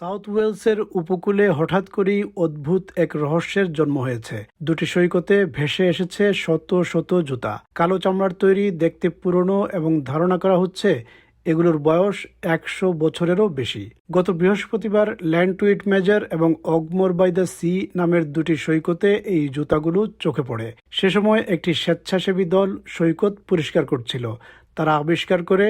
South ওয়েলসের উপকূলে হঠাৎ করেই অদ্ভুত এক রহস্যের জন্ম হয়েছে। দুটি সৈকতে ভেসে এসেছে শত শত জুতা। কালো চামড়ার তৈরি, দেখতে পুরনো এবং ধারণা করা হচ্ছে এগুলোর বয়স একশো বছরেরও বেশি। গত বৃহস্পতিবার ল্যান্ডটুইট মেজর এবং অগমোর বাই দ্য সি নামের দুটি সৈকতে এই জুতাগুলো চোখে পড়ে। সে সময় একটি স্বেচ্ছাসেবী দল সৈকত পরিষ্কার করছিল। তারা আবিষ্কার করে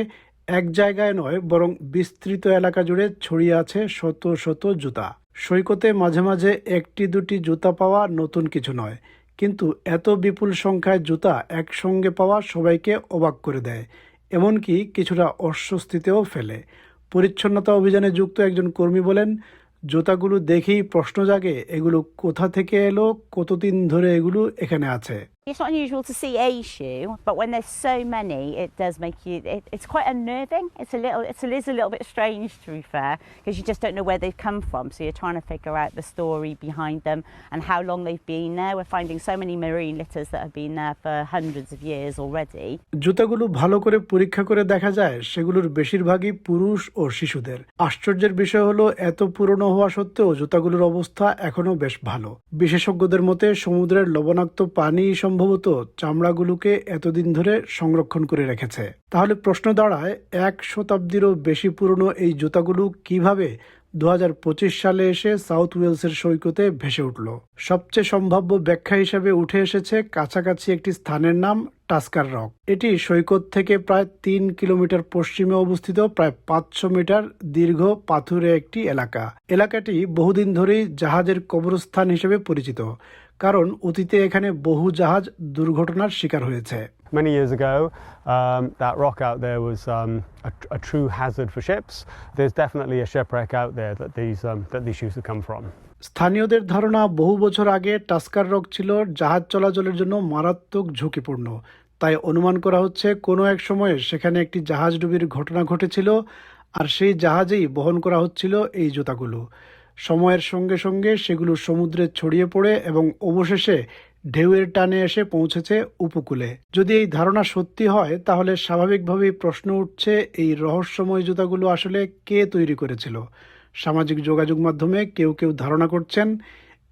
এক জায়গায় নয়, বরং বিস্তৃত এলাকা জুড়ে ছড়িয়ে আছে শত শত জুতা। সৈকতে মাঝে মাঝে একটি দুটি জুতা পাওয়া নতুন কিছু নয়, কিন্তু এত বিপুল সংখ্যায় জুতা একসঙ্গে পাওয়া সবাইকে অবাক করে দেয়। এমনকি কিছুটা অস্বস্তিতেও ফেলে। পরিচ্ছন্নতা অভিযানে যুক্ত একজন কর্মী বলেন, জুতাগুলো দেখেই প্রশ্ন জাগে, এগুলো কোথা থেকে এলো, কতদিন ধরে এগুলো এখানে আছে? It's not unusual to see a shoe, but when there's so many, it does make you. It, it's quite unnerving. It's a little. It's a, it is a little bit strange, to be fair, because you just don't know where they've come from. So you're trying to figure out the story behind them and how long they've been there. We're finding so many marine litters that have been there for hundreds of years already. জুতাগুলো ভালো করে পরীক্ষা করে দেখা যায় সেগুলোর বেশিরভাগই পুরুষ ও শিশুদের আশ্চর্যের বিষয় হলো এত পুরনো হওয়া সত্ত্বেও জুতাগুলোর অবস্থা এখনও বেশ ভালো বিশেষজ্ঞদের মতে সমুদ্রের লবণাক্ত পানি সম্ভবত চামড়াগুলোকে এতদিন ধরে সংরক্ষণ করে রেখেছে। তাহলে প্রশ্ন দাঁড়ায়, এক শতাব্দীরও বেশি পুরনো এই জুতাগুলো কীভাবে দু হাজার পঁচিশ সালে এসে সাউথ ওয়েলসের সৈকতে ভেসে উঠল। সবচেয়ে সম্ভাব্য ব্যাখ্যা হিসেবে উঠে এসেছে কাছাকাছি একটি স্থানের নাম টাস্কার রক। এটি সৈকত থেকে প্রায় তিন কিলোমিটার পশ্চিমে অবস্থিত, প্রায় পাঁচশো মিটার দীর্ঘ পাথুরে একটি এলাকা। এলাকাটি বহুদিন ধরেই জাহাজের কবরস্থান হিসেবে পরিচিত, কারণ অতীতে এখানে বহু জাহাজ দুর্ঘটনার শিকার হয়েছে। Many years ago, um, that rock out there was um, a, a true hazard for ships. There's definitely a shipwreck out there that these, um, that these shoes have come from. স্থানীয়দের ধারণা বহু বছর আগে Tusker rock ছিল জাহাজ চলাচলের জন্য মারাত্মক ঝুঁকিপূর্ণ তাই অনুমান করা হচ্ছে কোনো এক সময়ে সেখানে একটি জাহাজ ডুবির ঘটনা ঘটেছিল আর সেই জাহাজেই বহন করা হচ্ছিল এই জুতাগুলো সময়ের সঙ্গে সঙ্গে সেগুলো সমুদ্রে ছড়িয়ে পড়ে এবং অবশেষে ঢেউয়ের টানে এসে পৌঁছেছে উপকূলে। যদি এই ধারণা সত্যি হয়, তাহলে স্বাভাবিকভাবেই প্রশ্ন উঠছে, এই রহস্যময় জুতাগুলো আসলে কে তৈরি করেছিল? সামাজিক যোগাযোগ মাধ্যমে কেউ কেউ ধারণা করছেন,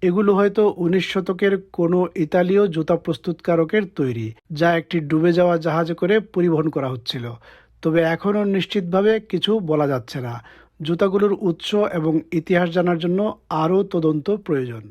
এগুলো হয়তো উনিশ শতকের কোনো ইতালীয় জুতা প্রস্তুতকারকের তৈরি, যা একটি ডুবে যাওয়া জাহাজে করে পরিবহন করা হচ্ছিল। তবে এখনও নিশ্চিতভাবে কিছু বলা যাচ্ছে না। জুতাগুলোর উৎস এবং ইতিহাস জানার জন্য আরও তদন্ত প্রয়োজন।